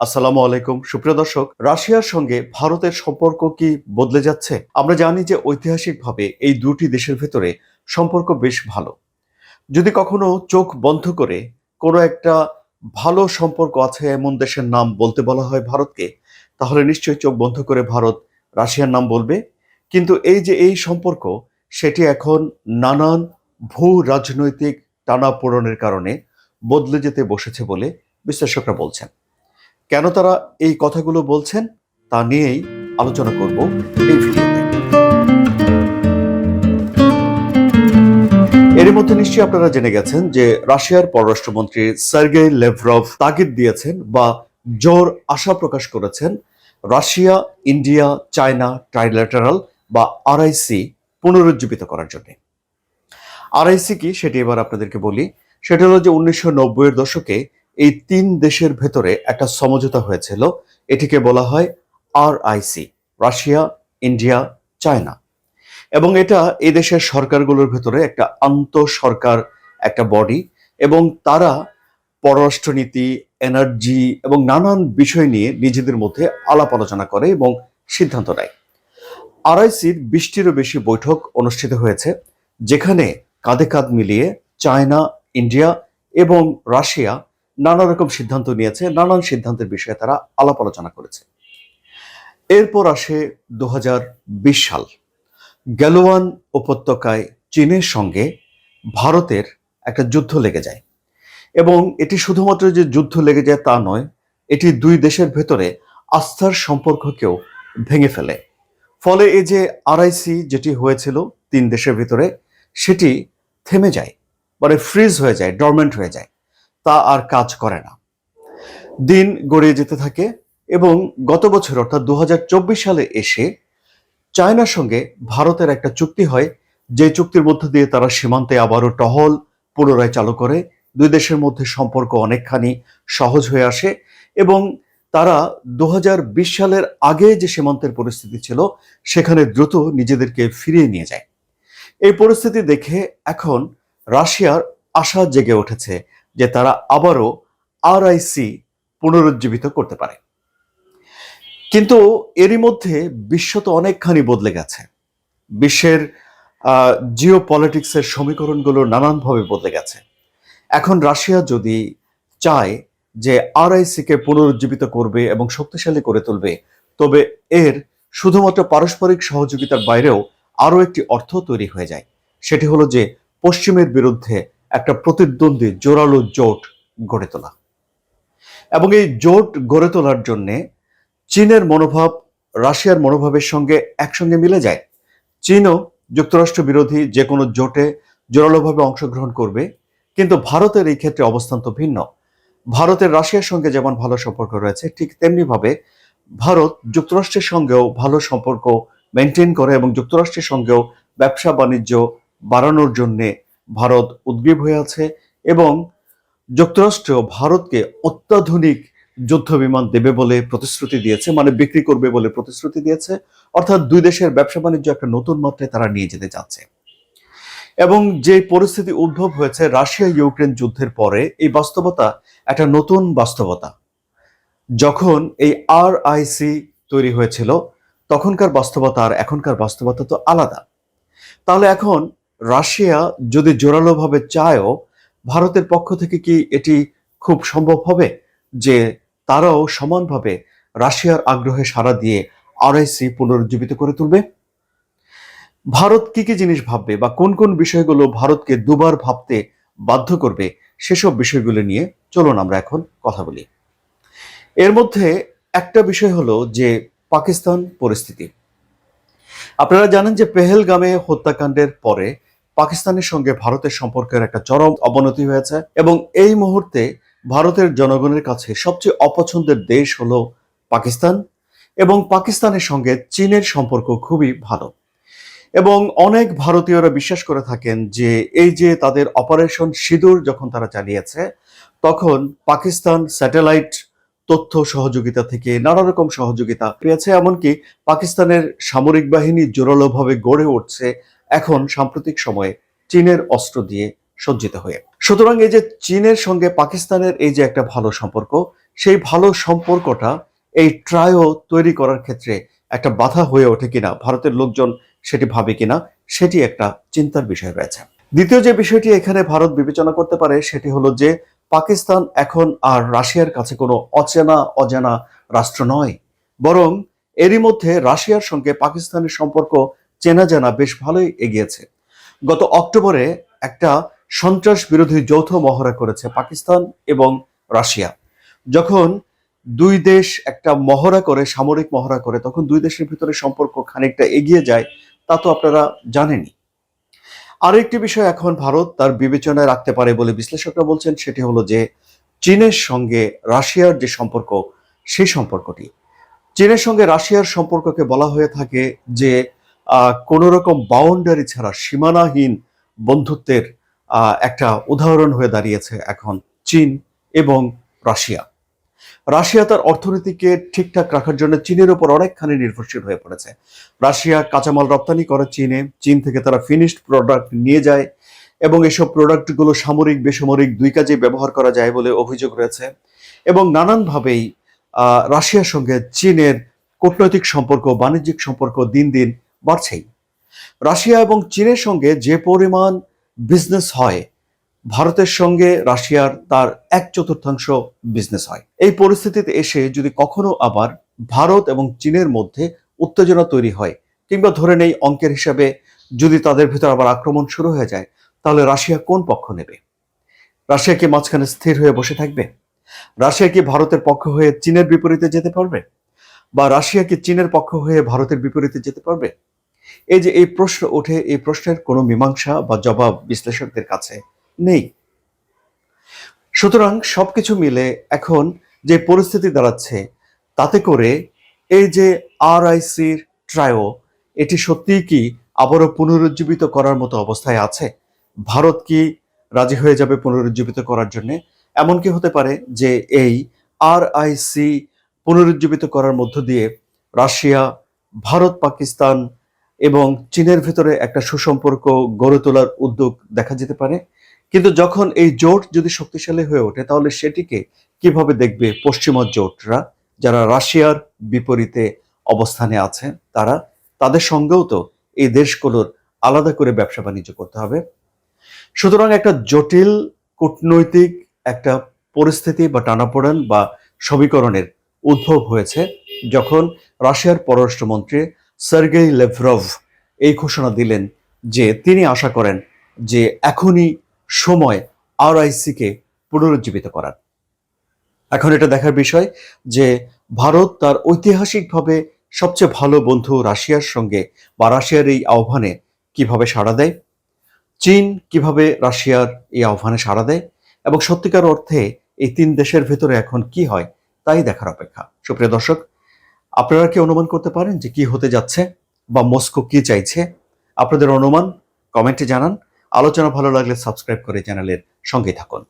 আসসালামু আলাইকুম। সুপ্রিয় দর্শক, রাশিয়ার সঙ্গে ভারতের সম্পর্ক কি বদলে যাচ্ছে? আমরা জানি যে ঐতিহাসিকভাবে এই দুটি দেশের ভেতরে সম্পর্ক বেশ ভালো। যদি কখনো চোখ বন্ধ করে কোনো একটা ভালো সম্পর্ক আছে এমন দেশের নাম বলতে বলা হয় ভারতকে, তাহলে নিশ্চয়ই চোখ বন্ধ করে ভারত রাশিয়ার নাম বলবে। কিন্তু এই যে এই সম্পর্ক, সেটি এখন নানান ভূ রাজনৈতিক টানাপোড়নের কারণে বদলে যেতে বসেছে বলে বিশ্লেষকরা বলছেন। কেন তারা এই কথাগুলো বলছেন তা নিয়েই আলোচনা করব এই ভিডিওতে। এর মধ্যে নিশ্চয়ই আপনারা জেনে গেছেন যে রাশিয়ার পররাষ্ট্রমন্ত্রী সার্গেই লেভরভ তাগিদ দিয়েছেন বা জোর আশা প্রকাশ করেছেন রাশিয়া, ইন্ডিয়া, চায়না ট্রাইল্যাটারাল বা আরআইসি পুনরুজ্জীবিত করার জন্য। আরআইসি কি সেটি এবার আপনাদেরকে বলি। সেটা হলো যে উনিশশো নব্বইয়ের দশকে এই তিন দেশের ভেতরে একটা সমঝোতা হয়েছিল। এটিকে বলা হয় আরআইসি রাশিয়া, ইন্ডিয়া, চায়না। এবং এটা এই দেশের সরকারগুলোর ভেতরে একটা আন্ত সরকার একটা বডি এবং তারা পররাষ্ট্রনীতি এনার্জি এবং নানান বিষয় নিয়ে নিজেদের মধ্যে আলাপ আলোচনা করে এবং সিদ্ধান্ত নেয়। আরআইসির বিশটিরও বেশি বৈঠক অনুষ্ঠিত হয়েছে, যেখানে কাঁধে কাঁধ মিলিয়ে চায়না, ইন্ডিয়া এবং রাশিয়া নানা রকম সিদ্ধান্ত নিয়েছে, নানান সিদ্ধান্তের বিষয়ে তারা আলাপ আলোচনা করেছে। এরপর আসে দু হাজার বিশ সাল। গ্যালোয়ান উপত্যকায় চীনের সঙ্গে ভারতের একটা যুদ্ধ লেগে যায়। এবং এটি শুধুমাত্র যে যুদ্ধ লেগে যায় তা নয়, এটি দুই দেশের ভেতরে আস্থার সম্পর্ককেও ভেঙে ফেলে। ফলে এই যে আরআইসি যেটি হয়েছিল তিন দেশের ভিতরে, সেটি থেমে যায় মানে ফ্রিজ হয়ে যায় ডরমেন্ট হয়ে যায়। তা আর কাজ করে না। দিন গড়িয়ে যেতে থাকে এবং গত বছর অর্থাৎ দু হাজার চব্বিশ সালে এসে চায়নার সঙ্গে ভারতের একটা চুক্তি হয়, যে চুক্তির মধ্য দিয়ে তারা সীমান্তে আবারও টহল পুনরায় চালু করে। দুই দেশের মধ্যে সম্পর্ক অনেকখানি সহজ হয়ে আসে এবং তারা দু হাজার বিশ সালের আগে যে সীমান্তের পরিস্থিতি ছিল, সেখানে দ্রুত নিজেদেরকে ফিরিয়ে নিয়ে যায়। এই পরিস্থিতি দেখে এখন রাশিয়ার আশা জেগে উঠেছে যে তারা আবারও আরআইসি পুনরুজ্জীবিত করতে পারে। কিন্তু এরই মধ্যে বিশ্ব তো অনেকখানি বদলে গেছে। বিশ্বের জিও পলিটিক্সের সমীকরণগুলো নানানভাবে বদলে গেছে। এখন রাশিয়া যদি চায় যে আরআইসিকে পুনরুজ্জীবিত করবে এবং শক্তিশালী করে তুলবে, তবে এর শুধুমাত্র পারস্পরিক সহযোগিতার বাইরেও আরও একটি অর্থ তৈরি হয়ে যায়। সেটি হলো যে পশ্চিমের বিরুদ্ধে একটা প্রতিদ্বন্দ্বী জোরালো জোট গড়ে তোলা। এবং এই জোট গড়ে তোলার জন্যে চীনের মনোভাব, রাশিয়ার মনোভাবের সঙ্গে একসঙ্গে মিলে যায়। চীনও যুক্তরাষ্ট্র বিরোধী যে কোনো জোটে জোরালোভাবে অংশগ্রহণ করবে, কিন্তু ভারতের এই ক্ষেত্রে অবস্থান তো ভিন্ন। ভারতের রাশিয়ার সঙ্গে যেমন ভালো সম্পর্ক রয়েছে, ঠিক তেমনিভাবে ভারত যুক্তরাষ্ট্রের সঙ্গেও ভালো সম্পর্ক মেনটেন করে এবং যুক্তরাষ্ট্রের সঙ্গেও ব্যবসা বাণিজ্য বাড়ানোর জন্যে ভারত উদ্গ্রীব হয়ে আছে এবং যুক্তরাষ্ট্র ভারতকে অত্যাধুনিক যুদ্ধ বিমান দেবে বলে প্রতিশ্রুতি দিয়েছে মানে বিক্রি করবে বলে প্রতিশ্রুতি দিয়েছে। অর্থাৎ দুই দেশের ব্যবসা বাণিজ্য একটা নতুন মাত্রায় তারা নিয়ে যেতে চাচ্ছে। এবং যে পরিস্থিতি উদ্ভব হয়েছে রাশিয়া ইউক্রেন যুদ্ধের পরে, এই বাস্তবতা একটা নতুন বাস্তবতা। যখন এই আর আইসি তৈরি হয়েছিল, তখনকার বাস্তবতা আর এখনকার বাস্তবতা তো আলাদা। তাহলে এখন রাশিয়া যদি জোরালোভাবে চায়ও, ভারতের পক্ষ থেকে কি এটি খুব সম্ভব হবে যে তারাও সমানভাবে রাশিয়ার আগ্রহে সাড়া দিয়ে আরআইসি পুনরুজ্জীবিত করে তুলবে? ভারত কি কি জিনিস ভাববে বা কোন কোন বিষয়গুলো ভারতকে দুবার ভাবতে বাধ্য করবে সেসব বিষয়গুলো নিয়ে চলুন আমরা এখন কথা বলি। এর মধ্যে একটা বিষয় হলো যে পাকিস্তান পরিস্থিতি। আপনারা জানেন যে পেহেলগামে হত্যাকাণ্ডের পরে পাকিস্তানের সঙ্গে ভারতের সম্পর্কের একটা চরম অবনতি হয়েছে এবং এই মুহূর্তে ভারতের জনগণের কাছে সবচেয়ে অপছন্দের দেশ হলো পাকিস্তান এবং পাকিস্তানের সঙ্গে চীনের সম্পর্ক খুবই ভালো। এবং অনেক ভারতীয়রা বিশ্বাস করে থাকেন যে এই যে তাদের অপারেশন সিঁদুর যখন তারা চালিয়েছে, তখন পাকিস্তান স্যাটেলাইট তথ্য সহযোগিতা থেকে নানা রকম সহযোগিতা পেয়েছে, এমনকি পাকিস্তানের সামরিক বাহিনী জোরালোভাবে গড়ে উঠছে এখন সাম্প্রতিক সময়ে চীনের অস্ত্র দিয়ে সজ্জিত হয়ে। সুতরাং এই যে চীনের সঙ্গে পাকিস্তানের এই যে একটা ভালো সম্পর্ক, সেই ভালো সম্পর্কটা এই ট্রায়ো তৈরি করার ক্ষেত্রে একটা বাধা হয়ে ওঠে কিনা, ভারতের লোকজন সেটি ভাবে কিনা, সেটি একটা চিন্তার বিষয় রয়েছে। দ্বিতীয় যে বিষয়টি এখানে ভারত বিবেচনা করতে পারে, সেটি হলো যে পাকিস্তান এখন আর রাশিয়ার কাছে কোনো অচেনা, অজানা রাষ্ট্র নয়। বরং এরই মধ্যে রাশিয়ার সঙ্গে পাকিস্তানের সম্পর্ক চেনা জানা বেশ ভালোই এগিয়েছে। গত অক্টোবরে একটা সন্ত্রাস বিরোধী যৌথ মহড়া করেছে পাকিস্তান এবং রাশিয়া। যখন দুই দেশ একটা মহড়া করে, সামরিক মহড়া করে, তখন দুই দেশের ভিতরে সম্পর্ক খানিকটা এগিয়ে যায়, তা তো আপনারা জানেনই। আরেকটি বিষয় এখন ভারত তার বিবেচনায় রাখতে পারে বলে বিশ্লেষকরা বলছেন, সেটি হলো যে চীনের সঙ্গে রাশিয়ার যে সম্পর্ক সেই সম্পর্কটি। চীনের সঙ্গে রাশিয়ার সম্পর্ককে বলা হয়ে থাকে যে কোনো রকম বাউন্ডারি ছাড়া সীমানাহীন বন্ধুত্বের একটা উদাহরণ হয়ে দাঁড়িয়েছে এখন চীন এবং রাশিয়া। রাশিয়া তার অর্থনীতিকে ঠিকঠাক রাখার জন্য চীনের উপর অনেকখানি নির্ভরশীল হয়ে পড়েছে। রাশিয়া কাঁচামাল রপ্তানি করে চীনে, চীন থেকে তারা ফিনিশড প্রোডাক্ট নিয়ে যায় এবং এসব প্রোডাক্টগুলো সামরিক, বেসামরিক দুই কাজে ব্যবহার করা যায় বলে অভিযোগ রয়েছে এবং নানানভাবেই রাশিয়ার সঙ্গে চীনের কূটনৈতিক সম্পর্ক, বাণিজ্যিক সম্পর্ক দিন দিন বাড়ছেই। রাশিয়া এবং চীনের সঙ্গে যে পরিমাণ বিজনেস হয় ভারতের সঙ্গে রাশিয়ার তার এক চতুর্থাংশ বিজনেস হয়। এই পরিস্থিতিতে এসে যদি কখনো আবার ভারত এবং চীনের মধ্যে উত্তেজনা তৈরি হয়, কিংবা ধরে নেই অঙ্কের হিসাবে যদি তাদের ভিতর আবার আক্রমণ শুরু হয়ে যায়, তাহলে রাশিয়া কোন পক্ষ নেবে? রাশিয়া কি মাঝখানে স্থির হয়ে বসে থাকবে? রাশিয়া কি ভারতের পক্ষ হয়ে চীনের বিপরীতে যেতে পারবে? বা রাশিয়া কি চীনের পক্ষ হয়ে ভারতের বিপরীতে যেতে পারবে? এই যে এই প্রশ্ন ওঠে, এই প্রশ্নের কোনো মীমাংসা বা জবাব বিশ্লেষকদের কাছে নেই। সুতরাং সবকিছু মিলে এখন যে পরিস্থিতি দাঁড়াচ্ছে, তাতে করে এই যে আর আইসির ট্রায়ো এটি সত্যিই কি আবারও পুনরুজ্জীবিত করার মতো অবস্থায় আছে? ভারত কি রাজি হয়ে যাবে পুনরুজ্জীবিত করার জন্য? এমন কি হতে পারে যে এই আর আইসি পুনরুজ্জীবিত করার মধ্য দিয়ে রাশিয়া, ভারত, পাকিস্তান এবং চীনের ভিতরে একটা সুসম্পর্ক গড়ে তোলার উদ্যোগ দেখা যেতে পারে। কিন্তু যখন এই জোট যদি শক্তিশালী হয়ে ওঠে, তাহলে সেটিকে কীভাবে দেখবে পশ্চিমা জোটরা যারা রাশিয়ার বিপরীতে অবস্থানে আছে? তারা তাদের সঙ্গেও তো এই দেশগুলোর আলাদা করে ব্যবসা বাণিজ্য করতে হবে। সুতরাং একটা জটিল কূটনৈতিক একটা পরিস্থিতি বা টানাপোড়েন বা সমীকরণের উদ্ভব হয়েছে যখন রাশিয়ার পররাষ্ট্রমন্ত্রী সার্গেই লেভরভ এই ঘোষণা দিলেন যে তিনি আশা করেন যে এখনই সময় আর কে পুনরুজ্জীবিত করার। এখন এটা দেখার বিষয় যে ভারত তার ঐতিহাসিকভাবে সবচেয়ে ভালো বন্ধু রাশিয়ার সঙ্গে বা রাশিয়ার এই আহ্বানে কীভাবে সাড়া দেয়, চীন কীভাবে রাশিয়ার এই আহ্বানে সাড়া দেয় এবং সত্যিকার অর্থে এই তিন দেশের ভেতরে এখন কি হয় তাই দেখার অপেক্ষা। সুপ্রিয় দর্শক, আপনারা কি অনুমান করতে পারেন যে কি হতে যাচ্ছে বা মস্কো কি চাইছে? আপনাদের অনুমান কমেন্টে জানান। আলোচনা ভালো লাগলে সাবস্ক্রাইব করে চ্যানেলের সঙ্গে থাকুন।